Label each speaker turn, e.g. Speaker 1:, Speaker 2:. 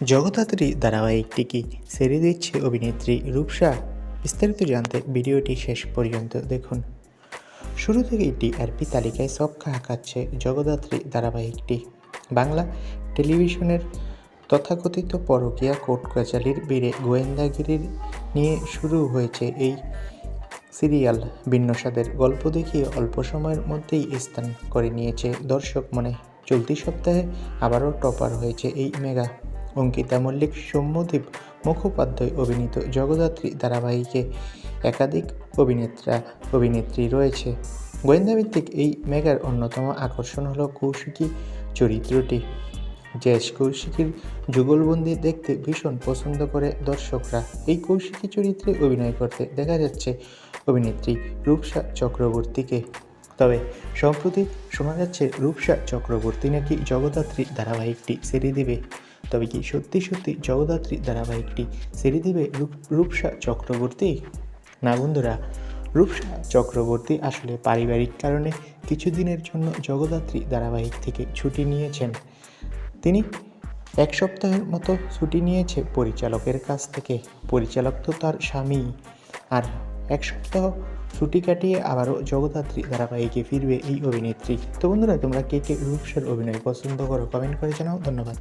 Speaker 1: জগদ্ধাত্রী ধারাবাহিকটিকে সেরে দিচ্ছে অভিনেত্রী রূপসা। বিস্তারিত জানতে ভিডিওটি শেষ পর্যন্ত দেখুন। শুরু থেকেই টিআরপি তালিকায় সবকা হাঁকাচ্ছে জগদ্ধাত্রী ধারাবাহিকটি। বাংলা টেলিভিশনের তথাকথিত পরকীয়া কোর্ট কাচালির বীরে গোয়েন্দাগিরির নিয়ে শুরু হয়েছে এই সিরিয়াল। বিন্যসাদের গল্প দেখিয়ে অল্প সময়ের মধ্যেই স্থান করে নিয়েছে দর্শক মনে। চলতি সপ্তাহে আবারও টপার হয়েছে এই মেগা। অঙ্কিতা মল্লিক, সৌম্যদীপ মুখোপাধ্যায় অভিনীত জগদ্ধাত্রী ধারাবাহিকে একাধিক অভিনেত্রা, অভিনেত্রী রয়েছে। গোয়েন্দাভিত্তিক এই মেগার অন্যতম আকর্ষণ হলো কৌশিকী চরিত্রটি। জেস কৌশিকীর যুগলবন্দি দেখতে ভীষণ পছন্দ করে দর্শকরা। এই কৌশিকী চরিত্রে অভিনয় করতে দেখা যাচ্ছে অভিনেত্রী রূপসা চক্রবর্তীকে। তবে সম্প্রতি শোনা যাচ্ছে রূপসা চক্রবর্তী নাকি জগদ্ধাত্রী ধারাবাহিকটি সেরে দিবে। তবে কি সত্যি সত্যি জগদ্ধাত্রী ধারাবাহিকটি সেরে দিবে রূপ রূপসা চক্রবর্তী? না বন্ধুরা, রূপসা চক্রবর্তী আসলে পারিবারিক কারণে কিছুদিনের জন্য জগদ্ধাত্রী ধারাবাহিক থেকে ছুটি নিয়েছেন। তিনি এক সপ্তাহের মতো ছুটি নিয়েছে পরিচালকের কাছ থেকে। পরিচালক তো তার স্বামী। আর এক সপ্তাহ ছুটি কাটিয়ে আবারও জগদ্ধাত্রী ধারাবাহিকে ফিরবে এই অভিনেত্রী। তো বন্ধুরা, তোমরা কে কে রূপসার অভিনয় পছন্দ করো কমেন্ট করে জানাও। ধন্যবাদ।